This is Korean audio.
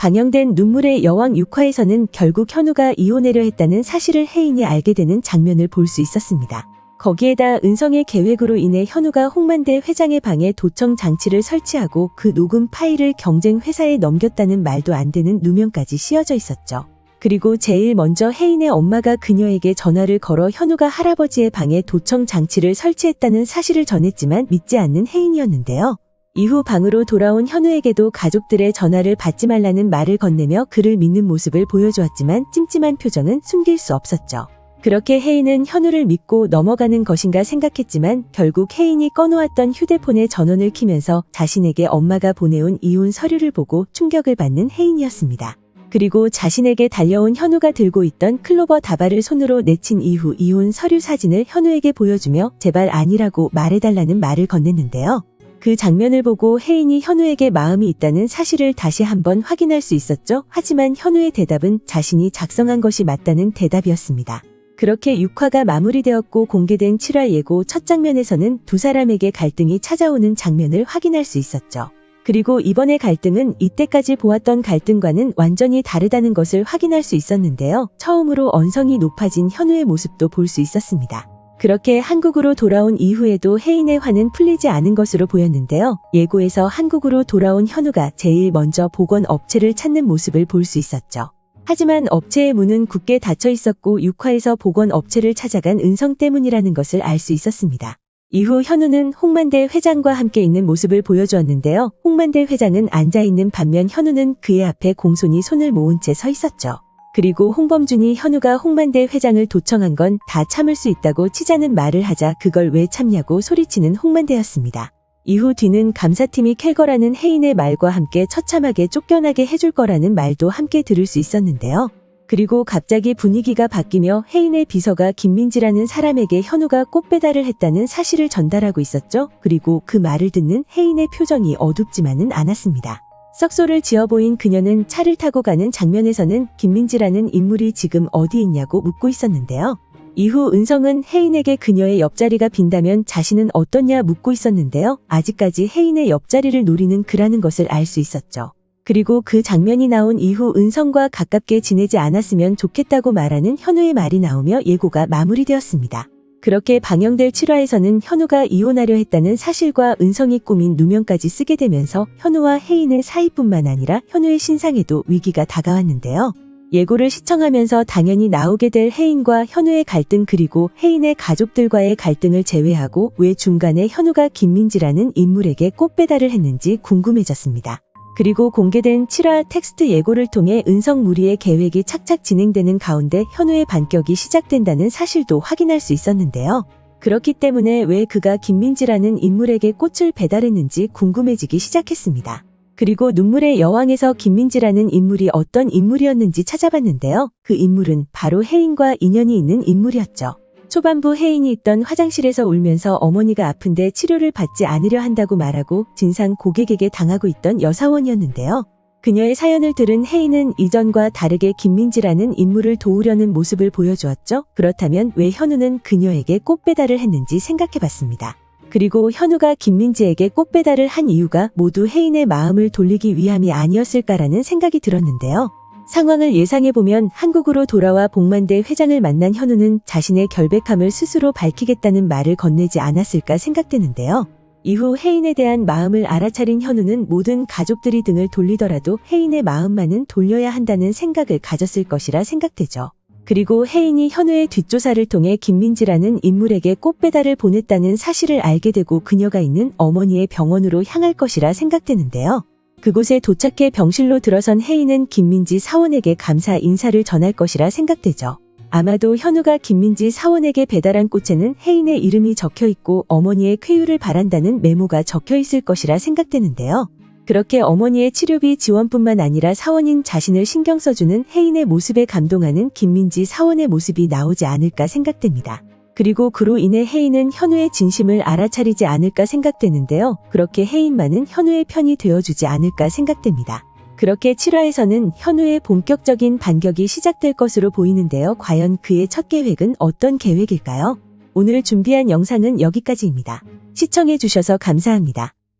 방영된 눈물의 여왕 6화에서는 결국 현우가 이혼하려 했다는 사실을 혜인이 알게 되는 장면을 볼 수 있었습니다. 거기에다 은성의 계획으로 인해 현우가 홍만대 회장의 방에 도청 장치를 설치하고 그 녹음 파일을 경쟁 회사에 넘겼다는 말도 안 되는 누명까지 씌어져 있었죠. 그리고 제일 먼저 혜인의 엄마가 그녀에게 전화를 걸어 현우가 할아버지의 방에 도청 장치를 설치했다는 사실을 전했지만 믿지 않는 혜인이었는데요. 이후 방으로 돌아온 현우에게도 가족들의 전화를 받지 말라는 말을 건네며 그를 믿는 모습을 보여주었지만 찜찜한 표정은 숨길 수 없었죠. 그렇게 혜인은 현우를 믿고 넘어가는 것인가 생각했지만 결국 혜인이 꺼놓았던 휴대폰의 전원을 키면서 자신에게 엄마가 보내온 이혼 서류를 보고 충격을 받는 혜인이었습니다. 그리고 자신에게 달려온 현우가 들고 있던 클로버 다발을 손으로 내친 이후 이혼 서류 사진을 현우에게 보여주며 제발 아니라고 말해달라는 말을 건넸는데요. 그 장면을 보고 혜인이 현우에게 마음이 있다는 사실을 다시 한번 확인할 수 있었죠. 하지만 현우의 대답은 자신이 작성한 것이 맞다는 대답이었습니다. 그렇게 6화가 마무리되었고 공개된 7화 예고 첫 장면에서는 두 사람에게 갈등이 찾아오는 장면을 확인할 수 있었죠. 그리고 이번의 갈등은 이때까지 보았던 갈등과는 완전히 다르다는 것을 확인할 수 있었는데요. 처음으로 언성이 높아진 현우의 모습도 볼 수 있었습니다. 그렇게 한국으로 돌아온 이후에도 혜인의 화는 풀리지 않은 것으로 보였는데요. 예고에서 한국으로 돌아온 현우가 제일 먼저 보건 업체를 찾는 모습을 볼 수 있었죠. 하지만 업체의 문은 굳게 닫혀 있었고 6화에서 보건 업체를 찾아간 은성 때문이라는 것을 알 수 있었습니다. 이후 현우는 홍만대 회장과 함께 있는 모습을 보여주었는데요. 홍만대 회장은 앉아있는 반면 현우는 그의 앞에 공손히 손을 모은 채 서 있었죠. 그리고 홍범준이 현우가 홍만대 회장을 도청한 건 다 참을 수 있다고 치자는 말을 하자 그걸 왜 참냐고 소리치는 홍만대였습니다. 이후 뒤는 감사팀이 캘 거라는 혜인의 말과 함께 처참하게 쫓겨나게 해줄 거라는 말도 함께 들을 수 있었는데요. 그리고 갑자기 분위기가 바뀌며 혜인의 비서가 김민지라는 사람에게 현우가 꽃 배달을 했다는 사실을 전달하고 있었죠. 그리고 그 말을 듣는 혜인의 표정이 어둡지만은 않았습니다. 썩소를 지어 보인 그녀는 차를 타고 가는 장면에서는 김민지라는 인물이 지금 어디 있냐고 묻고 있었는데요. 이후 은성은 혜인에게 그녀의 옆자리가 빈다면 자신은 어떠냐 묻고 있었는데요. 아직까지 혜인의 옆자리를 노리는 그라는 것을 알 수 있었죠. 그리고 그 장면이 나온 이후 은성과 가깝게 지내지 않았으면 좋겠다고 말하는 현우의 말이 나오며 예고가 마무리되었습니다. 그렇게 방영될 7화에서는 현우가 이혼하려 했다는 사실과 은성이 꾸민 누명까지 쓰게 되면서 현우와 혜인의 사이뿐만 아니라 현우의 신상에도 위기가 다가왔는데요. 예고를 시청하면서 당연히 나오게 될 혜인과 현우의 갈등 그리고 혜인의 가족들과의 갈등을 제외하고 왜 중간에 현우가 김민지라는 인물에게 꽃배달을 했는지 궁금해졌습니다. 그리고 공개된 7화 텍스트 예고를 통해 은성 무리의 계획이 착착 진행되는 가운데 현우의 반격이 시작된다는 사실도 확인할 수 있었는데요. 그렇기 때문에 왜 그가 김민지라는 인물에게 꽃을 배달했는지 궁금해지기 시작했습니다. 그리고 눈물의 여왕에서 김민지라는 인물이 어떤 인물이었는지 찾아봤는데요. 그 인물은 바로 혜인과 인연이 있는 인물이었죠. 초반부 혜인이 있던 화장실에서 울면서 어머니가 아픈데 치료를 받지 않으려 한다고 말하고 진상 고객에게 당하고 있던 여사원이었는데요. 그녀의 사연을 들은 혜인은 이전과 다르게 김민지라는 인물을 도우려는 모습을 보여주었죠. 그렇다면 왜 현우는 그녀에게 꽃 배달을 했는지 생각해봤습니다. 그리고 현우가 김민지에게 꽃 배달을 한 이유가 모두 혜인의 마음을 돌리기 위함이 아니었을까라는 생각이 들었는데요. 상황을 예상해보면 한국으로 돌아와 복만대 회장을 만난 현우는 자신의 결백함을 스스로 밝히겠다는 말을 건네지 않았을까 생각되는데요. 이후 혜인에 대한 마음을 알아차린 현우는 모든 가족들이 등을 돌리더라도 혜인의 마음만은 돌려야 한다는 생각을 가졌을 것이라 생각되죠. 그리고 혜인이 현우의 뒷조사를 통해 김민지라는 인물에게 꽃배달을 보냈다는 사실을 알게 되고 그녀가 있는 어머니의 병원으로 향할 것이라 생각되는데요. 그곳에 도착해 병실로 들어선 혜인은 김민지 사원에게 감사 인사를 전할 것이라 생각되죠. 아마도 현우가 김민지 사원에게 배달한 꽃에는 혜인의 이름이 적혀 있고 어머니의 쾌유를 바란다는 메모가 적혀 있을 것이라 생각되는데요. 그렇게 어머니의 치료비 지원뿐만 아니라 사원인 자신을 신경 써주는 혜인의 모습에 감동하는 김민지 사원의 모습이 나오지 않을까 생각됩니다. 그리고 그로 인해 혜인은 현우의 진심을 알아차리지 않을까 생각되는데요. 그렇게 혜인만은 현우의 편이 되어주지 않을까 생각됩니다. 그렇게 7화에서는 현우의 본격적인 반격이 시작될 것으로 보이는데요. 과연 그의 첫 계획은 어떤 계획일까요? 오늘 준비한 영상은 여기까지입니다. 시청해주셔서 감사합니다.